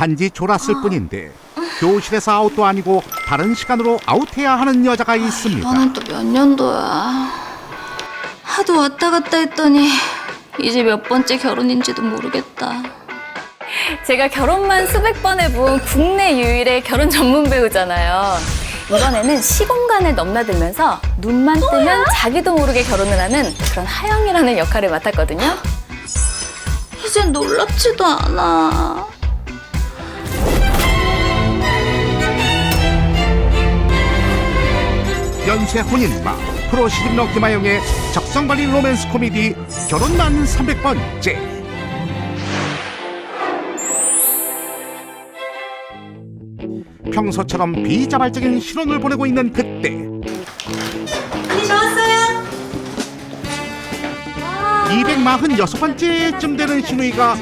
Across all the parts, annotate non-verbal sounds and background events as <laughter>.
단지 졸았을 뿐인데 교실에서 아웃도 아니고 다른 시간으로 아웃해야 하는 여자가 있습니다. 이번엔 또몇 년도야. 하도 왔다 갔다 했더니 이제 몇 번째 결혼인지도 모르겠다. 제가 결혼만 수백 번 해본 국내 유일의 결혼 전문 배우잖아요. 이번에는 시공간을 넘나들면서 눈만 뜨면 자기도 모르게 결혼을 하는 그런 하영이라는 역할을 맡았거든요. 이젠 놀랍지도 않아. 연쇄 혼인마 프로 시집너 김하영의 적성관리 로맨스 코미디 결혼만 300번째 평소처럼 비자발적인 신혼을 보내고 있는 그때 언니 좋았어요? 246번째쯤 되는 신우이가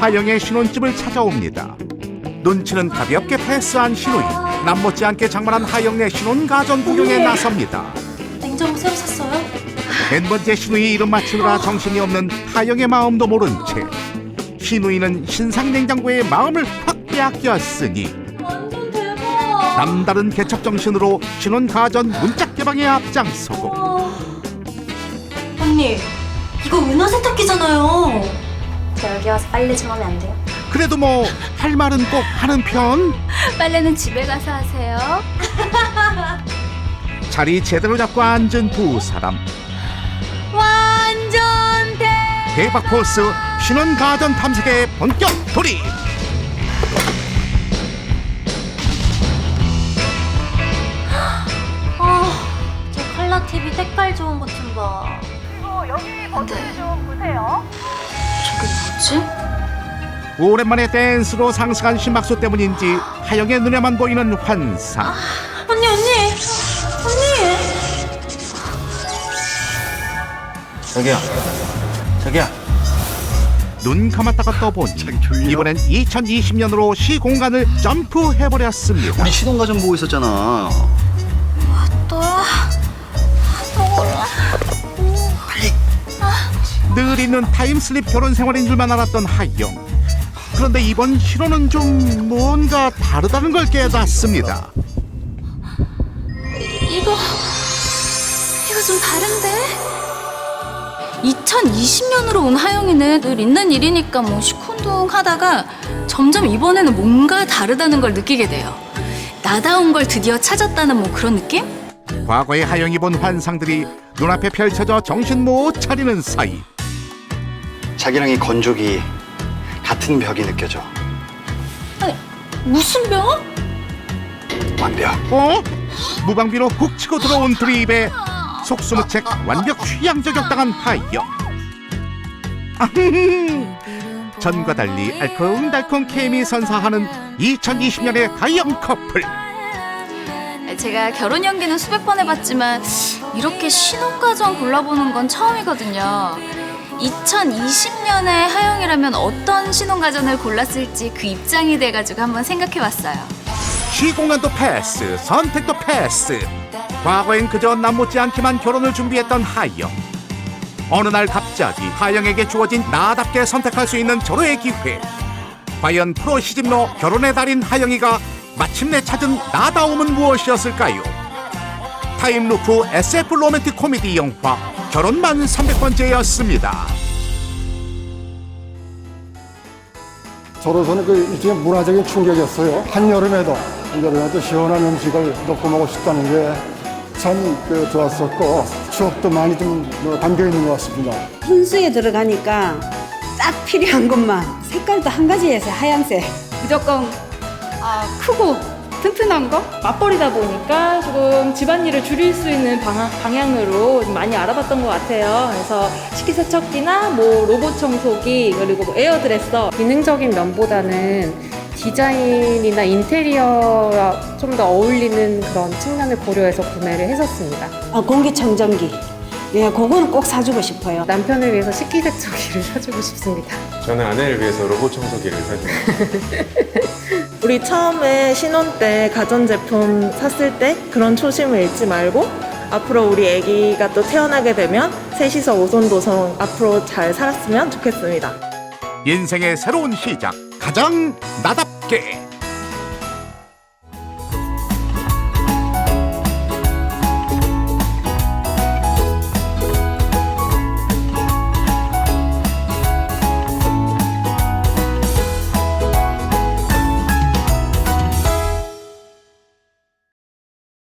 하영의 신혼집을 찾아옵니다. 눈치는 가볍게 패스한 신우이 남 못지않게 장만한 하영의 신혼 가전 구경에 나섭니다. 냉장고 새로 샀어요? N번째 신우이 이름 맞추느라 정신이 없는 하영의 마음도 모른 채 신우이는 신상 냉장고에 마음을 확 빼앗겼으니 완전 대박! 남다른 개척 정신으로 신혼 가전 문짝 개방에 앞장서고 와. 언니, 이거 은하 세탁기잖아요. 저 여기 와서 빨래 좀 하면 안 돼요? 그래도 뭐 할 말은 꼭 하는 편 빨래는 집에 가서 하세요. 자리 제대로 잡고 앉은 두 사람 완전 대. 대박 코스 신혼 가전 탐색의 본격 돌입 아, 저 칼라 TV 색깔 좋은 것 좀 봐. 근데 저게 뭐지? 오랜만에 댄스로 상승한 심박수 때문인지 하영의 눈에만 보이는 환상 언니, 언니! 언니! 자기야, 자기야. 눈 감았다가 떠보니 이번엔 2020년으로 시공간을 점프해버렸습니다 우리 시동가전 보고 있었잖아. 또야. 늘 있는 타임슬립 결혼 생활인 줄만 알았던 하영 그런데 이번 신혼은 좀 뭔가 다르다는 걸 깨닫습니다 이거 이거 좀 다른데? 2020년으로 온 하영이는 늘 있는 일이니까 뭐 시큰둥 하다가 점점 이번에는 뭔가 다르다는 걸 느끼게 돼요. 나다운 걸 드디어 찾았다는 뭐 그런 느낌? 과거의 하영이 본 환상들이 눈앞에 펼쳐져 정신 못 차리는 사이 자기랑 이 건조기 같은 벽이 느껴져. 무슨 병? 완벽. 어? 무방비로 훅 치고 들어온 입에 속수무책 완벽 취향 저격당한 하영 아흠. 전과 달리 알콩달콩 케미 선사하는 2020년의 하영 커플 제가 결혼 연기는 수백 번 해봤지만 이렇게 신혼가전 골라보는 건 처음이거든요. 2020년에 하영이라면 어떤 신혼가전을 골랐을지 그 입장이 돼가지고 한번 생각해봤어요. 시공간도 패스 선택도 패스. 과거엔 그저 남 못지않게만 결혼을 준비했던 하영. 어느 날 갑자기 하영에게 주어진 나답게 선택할 수 있는 절호의 기회. 과연 프로 시집로 결혼의 달인 하영이가 마침내 찾은 나다움은 무엇이었을까요? 타임루프 SF 로맨틱 코미디 영화 결혼만 300번째였습니다 저로서는 그 일종의 문화적인 충격이었어요. 한여름에도, 한여름에도 시원한 음식을 넣고 먹고 싶다는 게 참 그 좋았었고, 추억도 많이 좀 담겨 있는 것 같습니다. 혼수에 들어가니까 딱 필요한 것만 색깔도 한 가지에서 하얀색 무조건 아, 크고 튼튼한 거 맞벌이다 보니까 조금 집안일을 줄일 수 있는 방향, 방향으로 좀 많이 알아봤던 것 같아요. 그래서 식기세척기나 뭐 로봇 청소기 그리고 뭐 에어드레서 기능적인 면보다는 디자인이나 인테리어와 좀 더 어울리는 그런 측면을 고려해서 구매를 했었습니다. 아, 공기청정기 예, 그거는 꼭 사주고 싶어요. 남편을 위해서 식기세척기를 <laughs> 사주고 싶습니다. 저는 아내를 위해서 로봇 청소기를 사줍니다. <laughs> 우리 처음에 신혼 때 가전제품 샀을 때 그런 초심을 잃지 말고 앞으로 우리 아기가 또 태어나게 되면 셋이서 오손도손 앞으로 잘 살았으면 좋겠습니다. 인생의 새로운 시작 가장 나답게